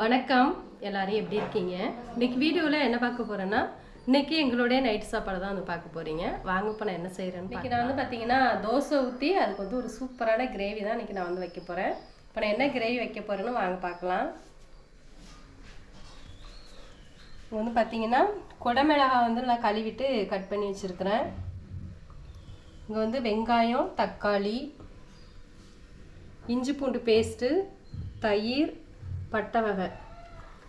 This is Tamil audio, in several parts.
வணக்கம். எல்லாரும் எப்படி இருக்கீங்க? இன்னைக்கு வீடியோவில் என்ன பார்க்க போறேன்னா இன்னைக்கு எங்களுடைய நைட் சாப்பாடு தான் வந்து பார்க்க போறீங்க. வாங்க இப்போ நான் என்ன செய்கிறேன்னு இன்னைக்கு நான் வந்து பார்த்தீங்கன்னா தோசை ஊற்றி அதுக்கு வந்து ஒரு சூப்பரான கிரேவி தான் இன்னைக்கு நான் வந்து வைக்க போகிறேன் இப்போ நான் என்ன கிரேவி வைக்க போறேன்னு வாங்க பார்க்கலாம். இங்க வந்து பார்த்தீங்கன்னா குடமிளகாய் வந்து நான் கழுவிட்டு கட் பண்ணி வச்சுருக்கிறேன். இங்கே வந்து வெங்காயம் தக்காளி இஞ்சி பூண்டு பேஸ்ட்டு தயிர் பட்டை வகை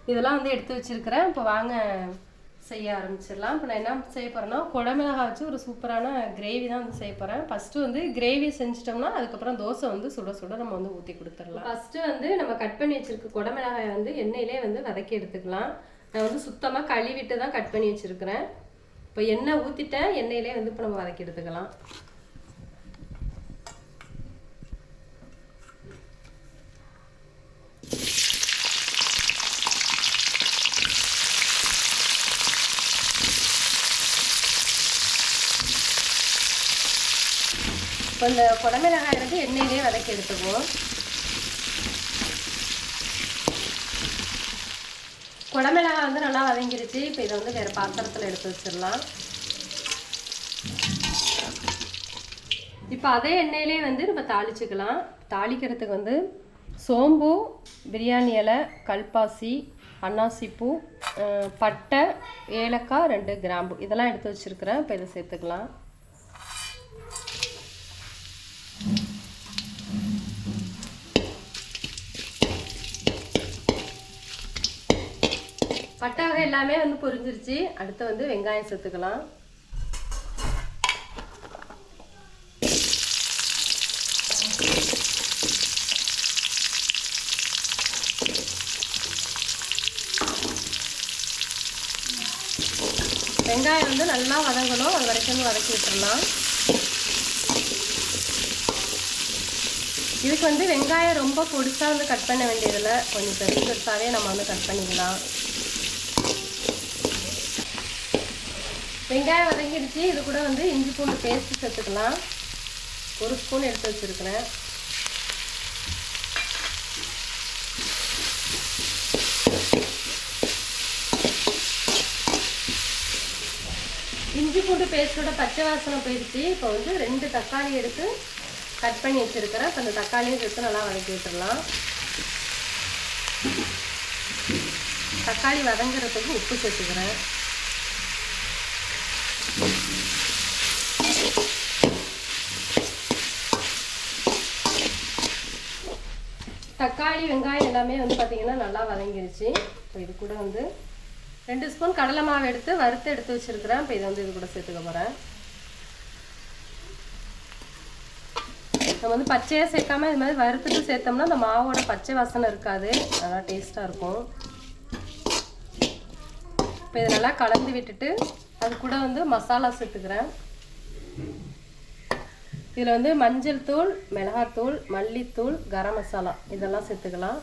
இதெல்லாம் வந்து எடுத்து வச்சிருக்கிறேன். இப்போ வாங்க செய்ய ஆரம்பிச்சிடலாம். இப்போ நான் என்ன செய்ய போகிறேன்னா குடமிளகா வச்சு ஒரு சூப்பரான கிரேவி தான் வந்து செய்ய போகிறேன் ஃபஸ்ட்டு வந்து கிரேவி செஞ்சிட்டோம்னா அதுக்கப்புறம் தோசை வந்து சுட சுட நம்ம வந்து ஊற்றி கொடுத்துடலாம். ஃபஸ்ட்டு வந்து நம்ம கட் பண்ணி வச்சுருக்க குடமிளகாயை வந்து எண்ணெயிலே வந்து வதக்கி எடுத்துக்கலாம். நான் வந்து சுத்தமாக கழுவிட்டு தான் கட் பண்ணி வச்சுருக்கிறேன். இப்போ எண்ணெய் ஊற்றிட்டேன் எண்ணெயிலே வந்து இப்போ நம்ம வதக்கி எடுத்துக்கலாம். இப்போ இந்த குடமிளகாய் வந்து எண்ணெயிலே வதக்கி எடுத்துக்குவோம். குடமிளகாய் வந்து நல்லா வதங்கிருச்சு. இப்போ இதை வந்து வேறு பாத்திரத்தில் எடுத்து வச்சிடலாம். இப்போ அதே எண்ணெயிலே வந்து நம்ம தாளிச்சுக்கலாம். தாளிக்கிறதுக்கு வந்து சோம்பு பிரியாணி இலை கல்பாசி அன்னாசிப்பூ பட்டை ஏலக்காய் ரெண்டு கிராம்பு. இதெல்லாம் எடுத்து வச்சுருக்கிறேன். இப்போ இதை சேர்த்துக்கலாம். பட்டை வகை எல்லாமே வந்து பொரிஞ்சிருச்சு. அடுத்து வந்து வெங்காயம் சேர்த்துக்கலாம். வெங்காயம் வந்து நல்லா வதங்கணும். அது வரைக்கும் வதக்கி விட்டுறலாம். இதுக்கு வந்து வெங்காயம் ரொம்ப பொடிசாக வந்து கட் பண்ண வேண்டியதில்லை. கொஞ்சம் பெருசு பெருசாகவே நம்ம வந்து கட் பண்ணிக்கலாம். வெங்காயம் வதங்கிடுச்சு. இது கூட வந்து இஞ்சி பூண்டு பேஸ்ட் சேர்த்துக்கலாம். ஒரு ஸ்பூன் எடுத்து வச்சிருக்கிறேன். இஞ்சி பூண்டு பேஸ்ட்டோட பச்சை வாசனை போயிடுச்சு. இப்போ வந்து ரெண்டு தக்காளி எடுத்து கட் பண்ணி வச்சிருக்கிறேன். இப்போ அந்த தக்காளியும் சேர்த்து நல்லா வதக்கி விட்டுடலாம் தக்காளி வதங்குறதுக்கு உப்பு சேர்த்துக்கிறேன். தக்காளி வெங்காயம் எல்லாமே வந்து பார்த்தீங்கன்னா நல்லா வதங்கிருச்சு. இப்போ இது கூட வந்து ரெண்டு ஸ்பூன் கடலை மாவு எடுத்து வறுத்து எடுத்து வச்சிருக்கிறேன். இப்போ இதை வந்து இது கூட சேர்த்துக்க போகிறேன் நம்ம வந்து பச்சையாக சேர்க்காம இது மாதிரி வறுத்துட்டு சேர்த்தோம்னா அந்த மாவோட பச்சை வாசனை இருக்காது. நல்லா டேஸ்ட்டாக இருக்கும். இப்போ இதை நல்லா கலந்து விட்டுட்டு அது கூட வந்து மசாலா சேர்த்துக்கிறேன். இதில் வந்து மஞ்சள் தூள் மிளகாத்தூள் மல்லித்தூள் கரம் மசாலா இதெல்லாம் சேர்த்துக்கலாம்.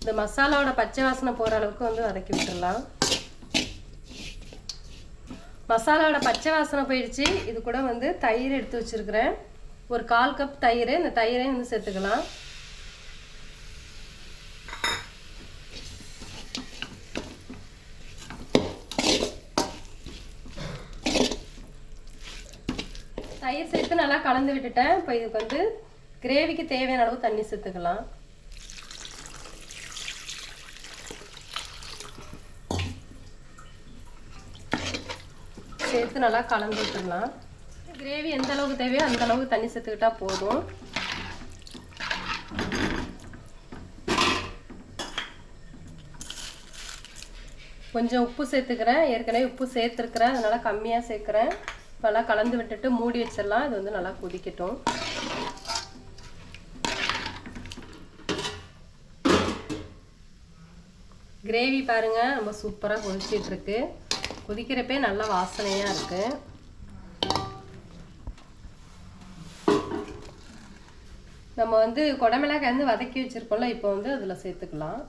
இந்த மசாலாவோட பச்சை வாசனை போகிற அளவுக்கு வந்து வதக்கி விட்டுடலாம் மசாலாவோட பச்சை வாசனை போயிடுச்சு. இது கூட வந்து தயிர் எடுத்து வச்சிருக்கிறேன். ஒரு கால் கப் தயிர். இந்த தயிரையும் வந்து சேர்த்துக்கலாம். தயிர் சேர்த்து நல்லா கலந்து விட்டுட்டேன். இப்போ இதுக்கு வந்து கிரேவிக்கு தேவையான அளவு தண்ணி சேர்த்துக்கலாம். சேர்த்து நல்லா கலந்து விட்டுடலாம். கிரேவி எந்த அளவுக்கு தேவையோ அந்த அளவுக்கு தண்ணி சேர்த்துக்கிட்டா போதும். கொஞ்சம் உப்பு சேர்த்துக்கிறேன். ஏற்கனவே உப்பு சேர்த்துருக்குறேன். அதனால கம்மியாக சேர்க்குறேன். நல்லா கலந்து விட்டுட்டு மூடி வச்சிடலாம். இது வந்து நல்லா கொதிக்கட்டும். கிரேவி பாருங்க ரொம்ப சூப்பராக கொதிச்சிட்டு இருக்கு கொதிக்கிறப்பே நல்ல வாசனையாக இருக்கு. நம்ம வந்து குடமிளகாய் வந்து வதக்கி வச்சிருக்கோம்ல இப்போ வந்து அதில் சேர்த்துக்கலாம்.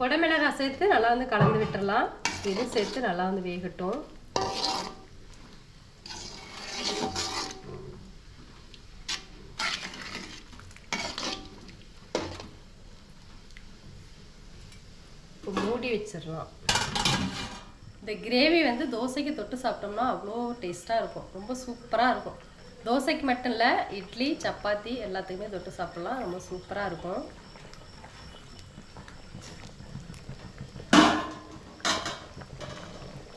குடமிளகாய் சேர்த்து நல்லா வந்து கலந்து விட்டுடலாம் இது சேர்த்து நல்லா வந்து வேகட்டும். மூடி வச்சிடலாம் இந்த கிரேவி வந்து தோசைக்கு தொட்டு சாப்பிட்டோம்னா அவ்வளோ டேஸ்ட்டாக இருக்கும். ரொம்ப சூப்பராக இருக்கும். தோசைக்கு மட்டும் இல்லை இட்லி சப்பாத்தி எல்லாத்துக்குமே தொட்டு சாப்பிட்லாம். ரொம்ப சூப்பராக இருக்கும்.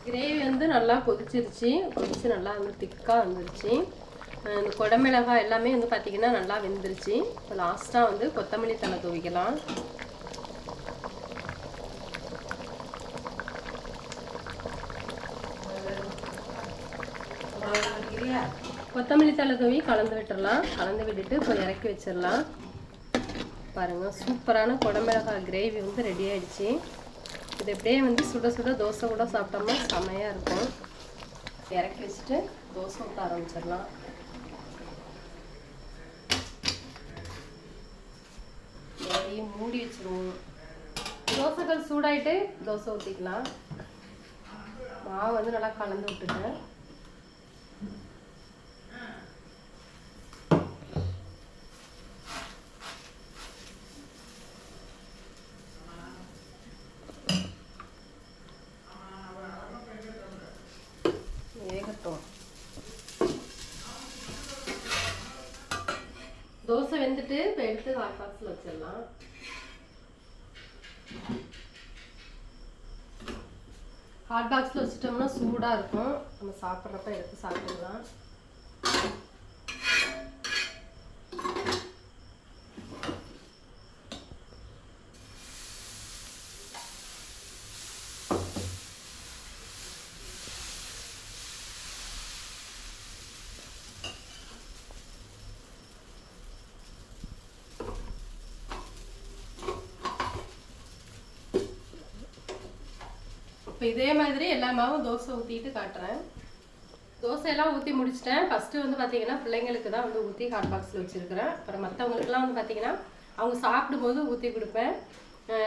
கிரேவி வந்து நல்லா கொதிச்சிருச்சு. கொதிச்சு நல்லா வந்து திக்காக வந்துருச்சு. இந்த குடமிளகாய் எல்லாமே வந்து பார்த்திங்கன்னா நல்லா வெந்துருச்சு. இப்போ லாஸ்ட்டாக வந்து கொத்தமல்லி தலை துவைக்கலாம். கொத்தமல்லி தலை தூவி கலந்து விட்டுடலாம் கலந்து விட்டுட்டு இப்போ இறக்கி வச்சிடலாம் பாருங்கள் சூப்பரான குடமிளகாய் கிரேவி வந்து ரெடி ஆகிடுச்சு இது அப்படியே வந்து சுட சுட தோசை கூட சாப்பிட்டோம்னா செமையாக இருக்கும். இறக்கி வச்சுட்டு தோசை ஊற்ற ஆரம்பிச்சிடலாம். நிறைய மூடி வச்சிருவோம். தோசைகள் சூடாயிட்டு தோசை ஊற்றிக்கலாம் மாவு வந்து நல்லா கலந்து விட்டுட்டேன் வேகட்டும் தோசை வெந்துட்டு இப்போ எடுத்து ஹாட் வச்சிடலாம் ஹாட் பாக்ஸில் வச்சிட்டோம்னா சூடாக இருக்கும். நம்ம சாப்பிட்றப்ப எடுத்து சாப்பிடலாம். இப்போ இதே மாதிரி எல்லா மாவும் தோசை ஊற்றிட்டு காட்டுறேன். தோசையெல்லாம் ஊற்றி முடிச்சிட்டேன். ஃபஸ்ட்டு வந்து பார்த்தீங்கன்னா பிள்ளைங்களுக்கு தான் வந்து ஊற்றி ஹாட் பாக்ஸில் வச்சுருக்கிறேன். அப்புறம் மற்றவங்களுக்குலாம் வந்து பார்த்தீங்கன்னா அவங்க சாப்பிடும்போது ஊற்றி கொடுப்பேன்.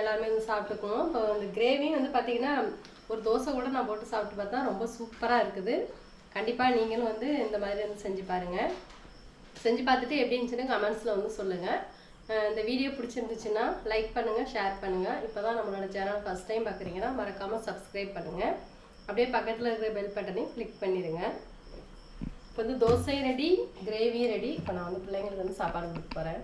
எல்லாருமே வந்து சாப்பிட்டுக்குவோம். இப்போ அந்த கிரேவியும் வந்து பார்த்தீங்கன்னா ஒரு தோசை கூட நான் போட்டு சாப்பிட்டு பார்த்தா ரொம்ப சூப்பராக இருக்குது. கண்டிப்பாக நீங்களும் வந்து இந்த மாதிரி வந்து செஞ்சு பாருங்கள் செஞ்சு பார்த்துட்டு எப்படி இருந்துச்சுன்னு கமெண்ட்ஸில் வந்து சொல்லுங்கள் இந்த வீடியோ பிடிச்சிருந்துச்சுன்னா லைக் பண்ணுங்கள் ஷேர் பண்ணுங்கள் இப்போ தான் நம்மளோட சேனல் ஃபஸ்ட் டைம் பார்க்குறீங்கன்னா மறக்காமல் சப்ஸ்கிரைப் பண்ணுங்கள் அப்படியே பக்கத்தில் இருக்கிற பெல் பட்டனையும் கிளிக் பண்ணிடுங்க இப்போ வந்து தோசை ரெடி கிரேவி ரெடி இப்போ நான் வந்து பிள்ளைங்களுக்கு வந்து சாப்பாடு கொடுக்க போகிறேன்